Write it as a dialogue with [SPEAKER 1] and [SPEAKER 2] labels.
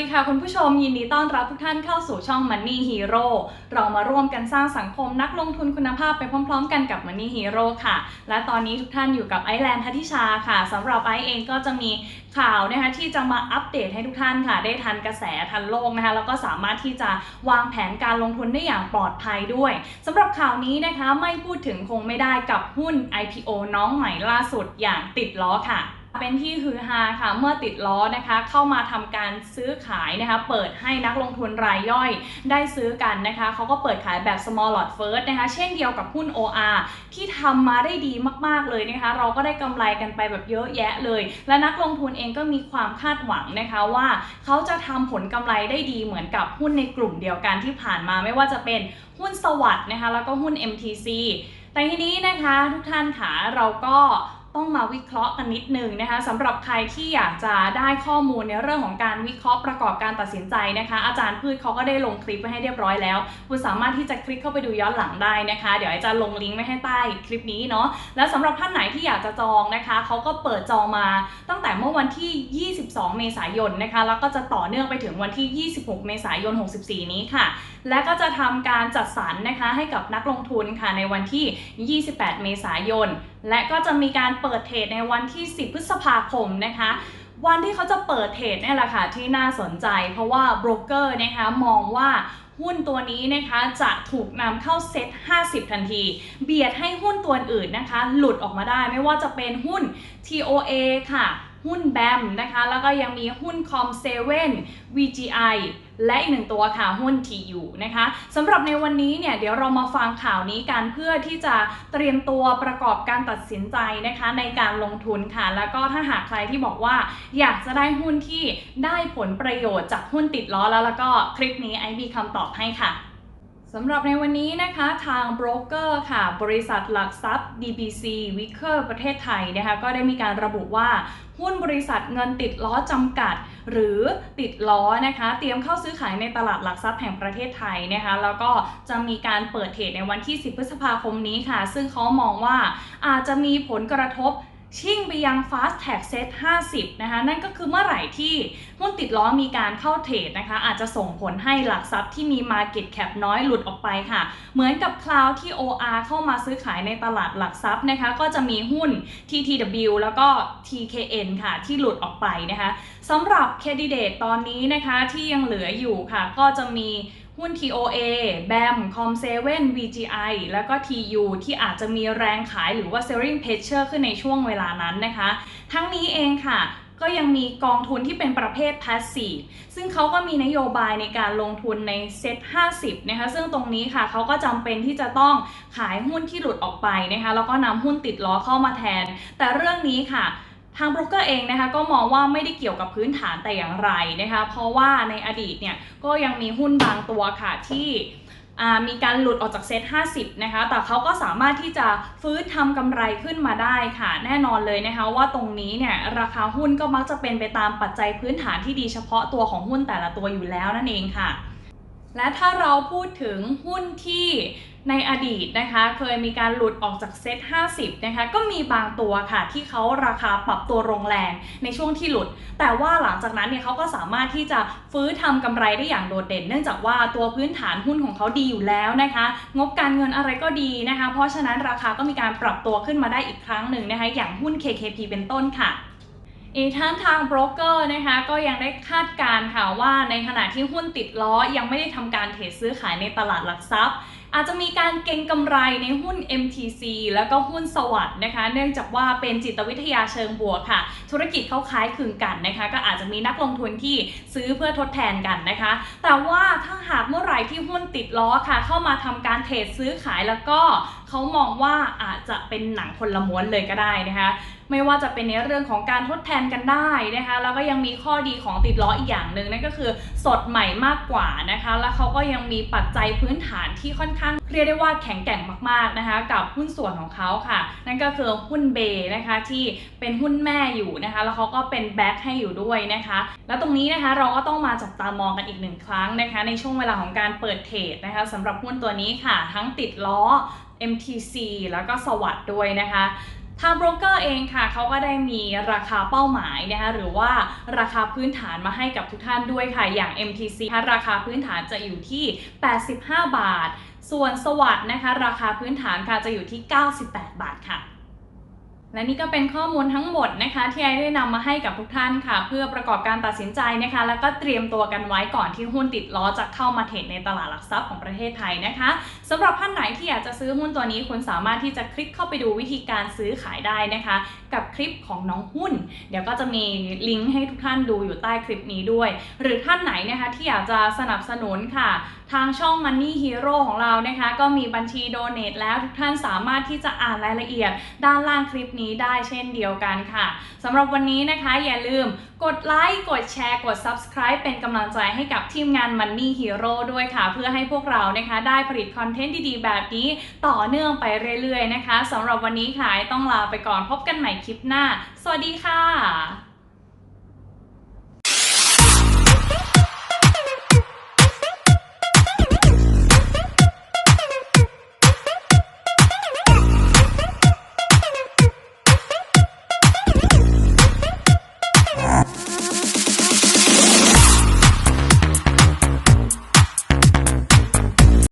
[SPEAKER 1] ดีค่ะคุณผู้ชมยินดีต้อนรับทุกท่านเข้าสู่ช่อง Money Hero เรามาร่วมกันสร้างสังคมนักลงทุนคุณภาพไปพร้อม ๆ กันกับ Money Hero ค่ะ และตอนนี้ทุกท่านอยู่กับไอแลนด์ทัติชาค่ะสำหรับไอเองก็จะมีข่าวนะคะที่จะมาอัปเดตให้ทุกท่านค่ะ ได้ทันกระแสทันโลกนะคะแล้วก็สามารถที่จะวางแผนการลงทุนได้อย่างปลอดภัยด้วยสำหรับข่าวนี้นะคะไม่พูดถึงคงไม่ได้กับหุ้น IPO น้องใหม่ล่าสุดอย่างติดล้อค่ะ เป็นที่ฮือฮาค่ะเมื่อติดล้อนะคะเข้ามาทำการซื้อขายนะคะเปิดให้นักลงทุนรายย่อยได้ซื้อกันนะคะเขาก็เปิดขายแบบ small lot first นะคะเช่นเดียวกับหุ้น OR ที่ทำมาได้ดีมากๆเลยนะคะเราก็ได้กำไรกันไปแบบเยอะแยะเลย และนักลงทุนเองก็มีความคาดหวังนะคะว่าเขาจะทำผลกำไรได้ดีเหมือนกับหุ้นในกลุ่มเดียวกันที่ผ่านมาไม่ว่าจะเป็นหุ้นสวัสด์นะคะแล้วก็หุ้น MTC แต่ทีนี้นะคะทุกท่านค่ะเราก็ ต้องมาวิเคราะห์กันนิดนึงนะคะสำหรับใครที่อยากจะได้ข้อมูลในเรื่องของการวิเคราะห์ประกอบการตัดสินใจนะคะ อาจารย์พืชเขาก็ได้ลงคลิปไว้ให้เรียบร้อยแล้วคุณสามารถที่จะคลิกเข้าไปดูย้อนหลังได้นะคะ เดี๋ยวอาจารย์ลงลิงก์ไว้ให้ใต้คลิปนี้เนาะและสำหรับท่านไหนที่อยากจะจองนะคะเขาก็เปิดจองมาตั้งแต่เมื่อวันที่ 22 เมษายนนะคะ แล้วก็จะต่อเนื่องไปถึงวันที่ 26 เมษายน 64 นี้ค่ะ และก็จะทำการจัดสรรนะคะให้กับนักลงทุนค่ะในวันที่ 28 เมษายน และก็จะมีการเปิดเทรดในวันที่ 10 พฤษภาคมนะคะวันที่เขาจะเปิดเทรดเนี่ยแหละค่ะที่น่าสนใจ เพราะว่าโบรกเกอร์นะคะมองว่าหุ้นตัวนี้นะคะจะถูกนำเข้าเซ็ต 50 ทันที เบียดให้หุ้นตัวอื่นนะคะ หลุดออกมาได้ไม่ว่าจะเป็นหุ้น TOA ค่ะหุ้นแบมนะคะแล้วก็ยังมีหุ้นคอมเซเว่น VGI และอีกหนึ่งตัวค่ะหุ้น TU นะคะสำหรับในวันนี้เนี่ยเดี๋ยวเรามาฟังข่าวนี้กันเพื่อที่จะเตรียมตัวประกอบการตัดสินใจนะคะในการลงทุนค่ะ แล้วก็ถ้าหากใครที่บอกว่า อยากจะได้หุ้นที่ได้ผลประโยชน์จากหุ้นติดล้อแล้วแล้วก็คลิปนี้ไอมีคำตอบให้ค่ะ สำหรับในวันนี้นะคะทางโบรกเกอร์ค่ะ บริษัทหลักทรัพย์ DBC w i c k e r ประเทศไทยนะคะก็ได้มีการระบุว่าหุ้นบริษัทเงินติดล้อจำกัด หรือติดล้อนะคะ เตรียมเข้าซื้อขายในตลาดหลักทรัพย์แห่งประเทศไทยนะคะ แล้วก็จะมีการเปิดเทรดในวันที่ 10 พฤษภาคมนี้ค่ะ ซึ่งเขามองว่าอาจจะมีผลกระทบ ชิ่งไปยัง Fast Tag Set 50 นะคะ นั่นก็คือเมื่อไหร่ที่หุ้นติดล้อมีการเข้าเทรดนะคะ อาจจะส่งผลให้หลักทรัพย์ที่มี Market Cap น้อยหลุดออกไปค่ะ เหมือนกับคลาวที่ OR เข้ามาซื้อขายในตลาดหลักทรัพย์นะคะ ก็จะมีหุ้น TTW แล้วก็ TKN ค่ะ ที่หลุดออกไปนะคะสำหรับ Candidate ตอนนี้นะคะที่ยังเหลืออยู่ค่ะ ก็จะมี หุ้น TOA BAM Com7 VGI แล้วก็ TU ที่อาจจะมีแรงขายหรือว่า selling pressure ขึ้นในช่วงเวลานั้นนะคะ ทั้งนี้เองค่ะก็ยังมีกองทุนที่เป็นประเภท passive ซึ่งเขาก็มีนโยบายในการลงทุนในเซ็ต50 นะคะ ซึ่งตรงนี้ค่ะเขาก็จำเป็นที่จะต้องขายหุ้นที่หลุดออกไปนะคะ แล้วก็นำหุ้นติดล้อเข้ามาแทน แต่เรื่องนี้ค่ะ ทางโบรกเกอร์เองนะคะก็มองว่าไม่ได้เกี่ยวกับพื้นฐานแต่อย่างไรนะคะเพราะว่าในอดีตเนี่ยก็ยังมีหุ้นบางตัวค่ะที่มีการหลุดออกจากเซ็ต50 นะคะ แต่เขาก็สามารถที่จะฟื้นทำกำไรขึ้นมาได้ค่ะ แน่นอนเลยนะคะ ว่าตรงนี้เนี่ยราคาหุ้นก็มักจะเป็นไปตามปัจจัยพื้นฐานที่ดีเฉพาะตัวของหุ้นแต่ละตัวอยู่แล้วนั่นเองค่ะ และถ้าเราพูดถึงหุ้นที่ในอดีตนะคะ เคยมีการหลุดออกจากเซ็ต50 นะคะ ก็มีบางตัวค่ะ ที่เขาราคาปรับตัวลงแรงในช่วงที่หลุด แต่ว่าหลังจากนั้นเนี่ยเขาก็สามารถที่จะฟื้นทำกำไรได้อย่างโดดเด่น เนื่องจากว่าตัวพื้นฐานหุ้นของเขาดีอยู่แล้วนะคะ งบการเงินอะไรก็ดีนะคะ เพราะฉะนั้นราคาก็มีการปรับตัวขึ้นมาได้อีกครั้งหนึ่งนะคะ อย่างหุ้น KKP เป็นต้นค่ะ อีกทั้งทางโบรกเกอร์นะคะก็ยังได้คาดการณ์ค่ะว่าในขณะที่หุ้นติดล้อยังไม่ได้ทำการเทรดซื้อขายในตลาดหลักทรัพย์ อาจจะมีการเก็งกำไรในหุ้น MTC แล้วก็หุ้นสวัสด์นะคะ เนื่องจากว่าเป็นจิตวิทยาเชิงบวกค่ะ ธุรกิจเขาคล้ายคลึงกันนะคะ ก็อาจจะมีนักลงทุนที่ซื้อเพื่อทดแทนกันนะคะ แต่ว่าถ้าหากเมื่อไหร่ที่หุ้นติดล้อค่ะ เข้ามาทำการเทรดซื้อขายแล้วก็เขามองว่าอาจจะเป็นหนังคนละม้วนเลยก็ได้นะคะ ไม่ว่าจะเป็นในเรื่องของการทดแทนกันได้นะคะ แล้วก็ยังมีข้อดีของติดล้ออีกอย่างหนึ่งนั่นก็คือสดใหม่มากกว่านะคะ แล้วเขาก็ยังมีปัจจัยพื้นฐานที่ค่อนข้างเรียกได้ว่าแข็งแกร่งมากๆนะคะ กับหุ้นส่วนของเขาค่ะ นั่นก็คือหุ้นเบนะคะที่เป็นหุ้นแม่อยู่นะคะ แล้วเขาก็เป็นแบ็คให้อยู่ด้วยนะคะ แล้วตรงนี้นะคะเราก็ต้องมาจับตามองกันอีกหนึ่งครั้งนะคะ ในช่วงเวลาของการเปิดเทรดนะคะสำหรับหุ้นตัวนี้ค่ะ ทั้งติดล้อ MTC แล้วก็สวัสด์ด้วยนะคะ ทางโบรกเกอร์เองค่ะเขาก็ได้มีราคาเป้าหมายนะคะหรือว่าราคาพื้นฐานมาให้กับทุกท่านด้วยค่ะ อย่าง MTC นะคะราคาพื้นฐานจะอยู่ที่ 85 บาท ส่วนสวัสด์นะคะ ราคาพื้นฐานค่ะจะอยู่ที่ 98 บาทค่ะ และนี่ก็เป็นข้อมูลทั้งหมดนะคะ ที่ไอได้นำมาให้กับทุกท่านค่ะ เพื่อประกอบการตัดสินใจนะคะ แล้วก็เตรียมตัวกันไว้ก่อนที่หุ้นติดล้อจะเข้ามาเทรดในตลาดหลักทรัพย์ของประเทศไทยนะคะสำหรับท่านไหนที่อยากจะซื้อหุ้นตัวนี้คุณสามารถที่จะคลิกเข้าไปดูวิธีการซื้อขายได้นะคะ กับคลิปของน้องหุ้น เดี๋ยวก็จะมีลิงก์ให้ทุกท่านดูอยู่ใต้คลิปนี้ด้วย หรือท่านไหนนะคะที่อยากจะสนับสนุนค่ะ ทางช่อง Money Hero ของเรานะคะ ก็มีบัญชีโดเน a t แล้วทุกท่านสามารถที่จะอ่านรายละเอียด ด้านล่างคลิปนี้ได้เช่นเดียวกันค่ะสำหรับวันนี้นะคะอย่าลืมกดไลค์กดแชร์กด Subscribe เป็นกำลังใจให้กับทีมงาน Money Hero ด้วยค่ะ เพื่อให้พวกเรานะคะได้ผลิตคอนเทนต์ดีๆ แบบนี้ต่อเนื่องไปเรื่อยๆนะคะสำหรับวันนี้ค่ะต้องลาไปก่อนพบกันใหม่คลิปหน้า สวัสดีค่ะ